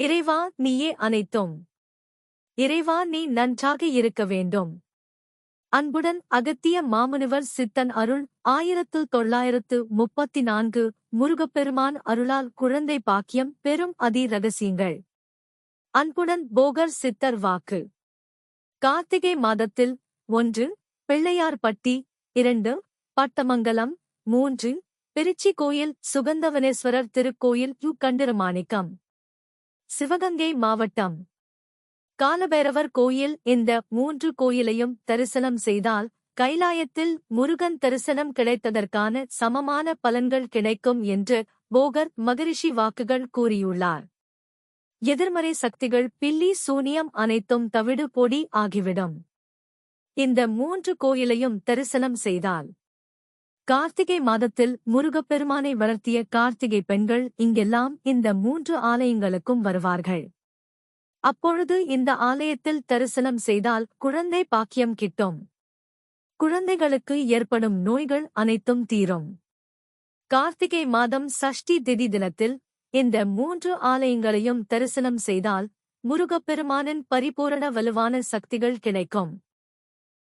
இறைவா நீயே அனைத்தும். இறைவா நீ நன்றாக இருக்க வேண்டும். அன்புடன் அகத்திய மாமனுவர் சித்தன் அருள் ஆயிரத்து தொள்ளாயிரத்து முப்பத்தி நான்கு முருகப்பெருமான் அருளால் குழந்தை பாக்கியம் பெரும் அதி ரகசியங்கள் அன்புடன் போகர் சித்தர் வாக்கு. கார்த்திகை மாதத்தில் ஒன்று பிள்ளையார்பட்டி இரண்டு பட்டமங்கலம் மூன்று திருச்சி கோயில் சுகந்தவனேஸ்வரர் திருக்கோயில் யு கண்டிரமாணிக்கம். சிவகங்கை மாவட்டம். காலபைரவர் கோயில் இந்த மூன்று கோயிலையும் தரிசனம் செய்தால் கைலாயத்தில் முருகன் தரிசனம் கிடைத்ததற்கான சமமான பலன்கள் கிடைக்கும் என்று போகர் மகரிஷி வாக்குகள் கூறியுள்ளார். எதிர்மறை சக்திகள் பில்லி சூனியம் அனைத்தும் தவிடு பொடி ஆகிவிடும். இந்த மூன்று கோயிலையும் தரிசனம் செய்தால் கார்த்திகை மாதத்தில் முருகப்பெருமானை வளர்த்திய கார்த்திகை பெண்கள் இங்கெல்லாம் இந்த மூன்று ஆலயங்களுக்கும் வருவார்கள். அப்பொழுது இந்த ஆலயத்தில் தரிசனம் செய்தால் குழந்தை பாக்கியம் கிட்டும். குழந்தைகளுக்கு ஏற்படும் நோய்கள் அனைத்தும் தீரும். கார்த்திகை மாதம் சஷ்டி திதி தினத்தில் இந்த மூன்று ஆலயங்களையும் தரிசனம் செய்தால் முருகப்பெருமானின் பரிபூரண வலுவான சக்திகள் கிடைக்கும்.